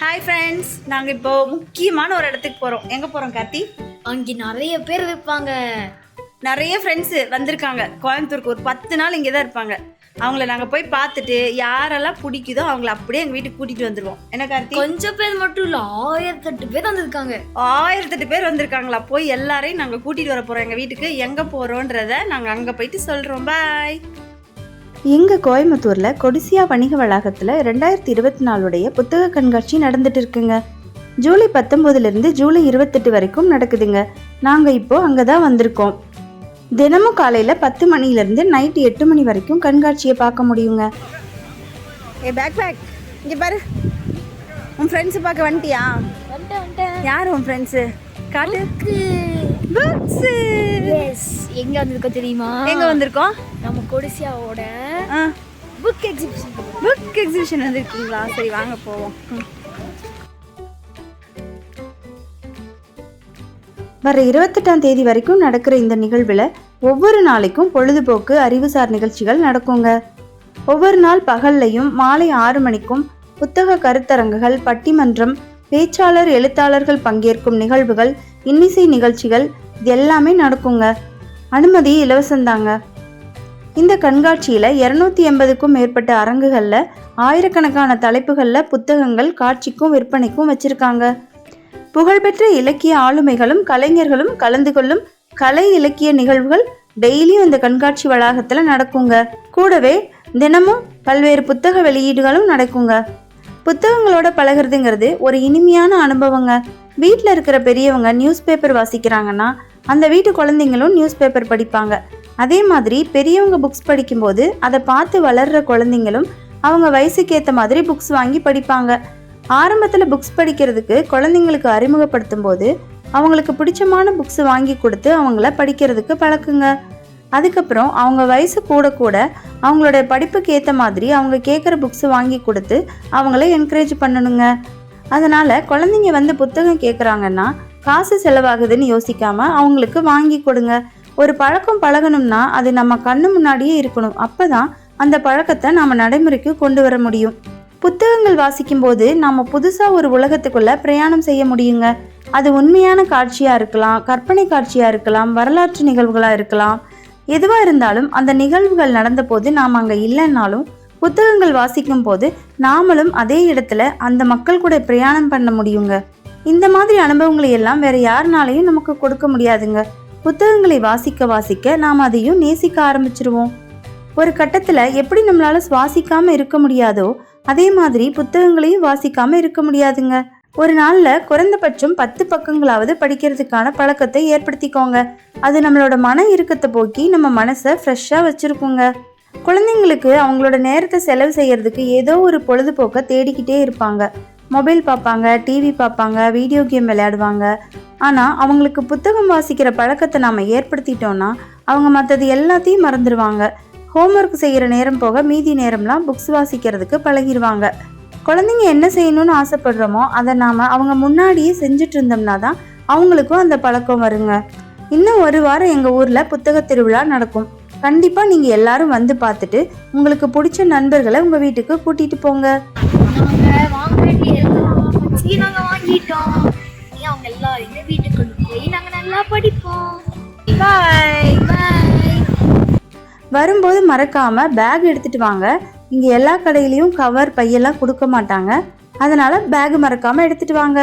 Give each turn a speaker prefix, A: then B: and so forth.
A: Hi friends நாங்கள் இப்போ முக்கியமான ஒரு இடத்துக்கு போகிறோம் எங்கே போகிறோம் கார்த்தி?
B: அங்கே நிறைய பேர் இருப்பாங்க.
A: நிறைய ஃப்ரெண்ட்ஸு வந்திருக்காங்க. கோயம்புத்தூருக்கு ஒரு பத்து நாள் இங்கே தான் இருப்பாங்க. அவங்கள நாங்கள் போய் பார்த்துட்டு யாரெல்லாம் பிடிக்குதோ அவங்கள அப்படியே எங்கள் வீட்டுக்கு கூட்டிகிட்டு வந்துடுவோம் என்ன கார்த்தி?
B: கொஞ்சம் பேர் மட்டும் இல்ல ஆயிரத்தெட்டு பேர் வந்திருக்காங்க.
A: ஆயிரத்தெட்டு பேர் வந்திருக்காங்களா? போய் எல்லாரையும் நாங்கள் கூட்டிகிட்டு வர போகிறோம் எங்கள் வீட்டுக்கு. எங்கே போகிறோன்றத நாங்கள் அங்கே போயிட்டு சொல்கிறோம் பாய்
C: இங்க கோயம்புத்தூர்ல கொடிசியா வணிக வளாகத்துல ரெண்டாயிரத்தி இருபத்தி நாலுடைய புத்தக கண்காட்சி நடந்துட்டு இருக்குங்க. ஜூலை பத்தொன்பதுல இருந்து ஜூலை இருபத்தெட்டு வரைக்கும் நடக்குதுங்க. நாங்க இப்போ அங்கதான் வந்திருக்கோம். தினமும் காலையில பத்து மணில இருந்து நைட்டு எட்டு மணி வரைக்கும் கண்காட்சியை பார்க்க முடியுங்க.
A: ஏ பேக் பேக் இங்கே பாரு. உன் ஃப்ரெண்ட்ஸு பார்க்க வந்துட்டியா? யார் உன் ஃப்ரெண்ட்ஸு காட்டு. புக்ஸு
B: எஸ் எங்க வந்திருக்கோம் தெரியுமா?
A: எங்கே வந்திருக்கோம்?
B: நம்ம கொடிசியாவோட புக் எக்ஸிபிஷன்
A: புக் எக்ஸிபிஷன் வந்திருக்கீங்களா? சரி வாங்க போவோம்.
C: வர இருபத்தெட்டாம் தேதி வரைக்கும் நடக்கிற இந்த நிகழ்வில் ஒவ்வொரு நாளைக்கும் பொழுதுபோக்கு அறிவுசார் நிகழ்ச்சிகள் நடக்குங்க. ஒவ்வொரு நாள் பகல்லையும் மாலை ஆறு மணிக்கும் புத்தக கருத்தரங்குகள் பட்டிமன்றம் பேச்சாளர் எழுத்தாளர்கள் பங்கேற்கும் நிகழ்வுகள் இன்னிசை நிகழ்ச்சிகள் இது எல்லாமே நடக்குங்க. அனுமதி இலவசந்தாங்க. இந்த கண்காட்சியில் இரநூத்தி எண்பதுக்கும் மேற்பட்ட அரங்குகளில் ஆயிரக்கணக்கான தலைப்புகளில் புத்தகங்கள் காட்சிக்கும் விற்பனைக்கும் வச்சிருக்காங்க. புகழ்பெற்ற இலக்கிய ஆளுமைகளும் கலைஞர்களும் கலந்து கொள்ளும் கலை இலக்கிய நிகழ்வுகள் டெய்லியும் இந்த கண்காட்சி வளாகத்தில் நடக்குங்க. கூடவே தினமும் பல்வேறு புத்தக வெளியீடுகளும் நடக்குங்க. புத்தகங்களோட பழகுறதுங்கிறது ஒரு இனிமையான அனுபவங்க. வீட்டில் இருக்கிற பெரியவங்க நியூஸ் பேப்பர் வாசிக்கிறாங்கன்னா அந்த வீட்டு குழந்தைங்களும் நியூஸ் பேப்பர் படிப்பாங்க. அதே மாதிரி பெரியவங்க புக்ஸ் படிக்கும்போது அதை பார்த்து வளர்ற குழந்தைங்களும் அவங்க வயசுக்கு ஏற்ற மாதிரி புக்ஸ் வாங்கி படிப்பாங்க. ஆரம்பத்தில் புக்ஸ் படிக்கிறதுக்கு குழந்தைங்களுக்கு அறிமுகப்படுத்தும் போது அவங்களுக்கு பிடிச்சமான புக்ஸ் வாங்கி கொடுத்து அவங்கள படிக்கிறதுக்கு பழக்குங்க. அதுக்கப்புறம் அவங்க வயசு கூட கூட அவங்களோட படிப்புக்கு ஏற்ற மாதிரி அவங்க கேட்குற புக்ஸ் வாங்கி கொடுத்து அவங்கள என்கரேஜ் பண்ணணுங்க. அதனால் குழந்தைங்க வந்து புத்தகம் கேட்குறாங்கன்னா காசு செலவாகுதுன்னு யோசிக்காம அவங்களுக்கு வாங்கி கொடுங்க. ஒரு பழக்கம் பழகணும்னா அது நம்ம கண்ணு முன்னாடியே இருக்கணும். அப்பதான் அந்த பழக்கத்தை நாம நடைமுறைக்கு கொண்டு வர முடியும். புத்தகங்கள் வாசிக்கும்போது நாம புதுசா ஒரு உலகத்துக்குள்ள பிரயாணம் செய்ய முடியுங்க. அது உண்மையான காட்சியா இருக்கலாம் கற்பனை காட்சியா இருக்கலாம் வரலாற்று நிகழ்வுகளா இருக்கலாம். எதுவா இருந்தாலும் அந்த நிகழ்வுகள் நடந்தபோது நாம் அங்க இல்லைன்னாலும் புத்தகங்கள் வாசிக்கும் போது நாமளும் அதே இடத்துல அந்த மக்கள் கூட பிரயாணம் பண்ண முடியுங்க. இந்த மாதிரி அனுபவங்களை எல்லாம் வேற யாருனாலையும் நமக்கு கொடுக்க முடியாதுங்க. புத்தகங்களை வாசிக்க வாசிக்க நாம் அதையும் நேசிக்க ஆரம்பிச்சிருவோம். ஒரு கட்டத்தில் எப்படி நம்மளால சுவாசிக்காம இருக்க முடியாதோ அதே மாதிரி புத்தகங்களையும் வாசிக்காம இருக்க முடியாதுங்க. ஒரு நாளில் குறைந்தபட்சம் பத்து பக்கங்களாவது படிக்கிறதுக்கான பழக்கத்தை ஏற்படுத்திக்கோங்க. அது நம்மளோட மன இறுக்கத்தை போக்கி நம்ம மனசை ஃப்ரெஷ்ஷாக வச்சுருக்குங்க. குழந்தைங்களுக்கு அவங்களோட நேரத்தை செலவு செய்யறதுக்கு ஏதோ ஒரு பொழுதுபோக்கை தேடிக்கிட்டே இருப்பாங்க. மொபைல் பார்ப்பாங்க டிவி பார்ப்பாங்க வீடியோ கேம் விளையாடுவாங்க. ஆனால் அவங்களுக்கு புத்தகம் வாசிக்கிற பழக்கத்தை நாம் ஏற்படுத்திட்டோம்னா அவங்க மற்றது எல்லாத்தையும் மறந்துடுவாங்க ஹோம்ஒர்க் செய்கிற நேரம் போக மீதி நேரம்லாம் புக்ஸ் வாசிக்கிறதுக்கு பழகிடுவாங்க குழந்தைங்க என்ன செய்யணும்னு ஆசைப்படுறோமோ அதை நாம் அவங்க முன்னாடியே செஞ்சுட்டு இருந்தோம்னா தான் அவங்களுக்கும் அந்த பழக்கம் வருங்க. இன்னும் ஒரு வாரம் எங்கள் ஊரில் புத்தக திருவிழா நடக்கும். கண்டிப்பாக நீங்கள் எல்லாரும் வந்து பார்த்துட்டு உங்களுக்கு பிடிச்ச நண்பர்களை உங்கள் வீட்டுக்கு கூட்டிகிட்டு போங்க.
B: புக்ஸையும் நாங்க வாங்கிட்டோம். நீ அவங்க எல்லாரையுமே வீட்டுக்கு கொண்டு போய் நாங்க நல்லா படிப்போம்.
A: பாய்
B: பாய்
C: வரும்போது மறக்காமல் பேக் எடுத்துகிட்டு வாங்க. இங்கே எல்லா கடையிலையும் கவர் பையெல்லாம் கொடுக்க மாட்டாங்க. அதனால் பேக் மறக்காமல் எடுத்துகிட்டு வாங்க.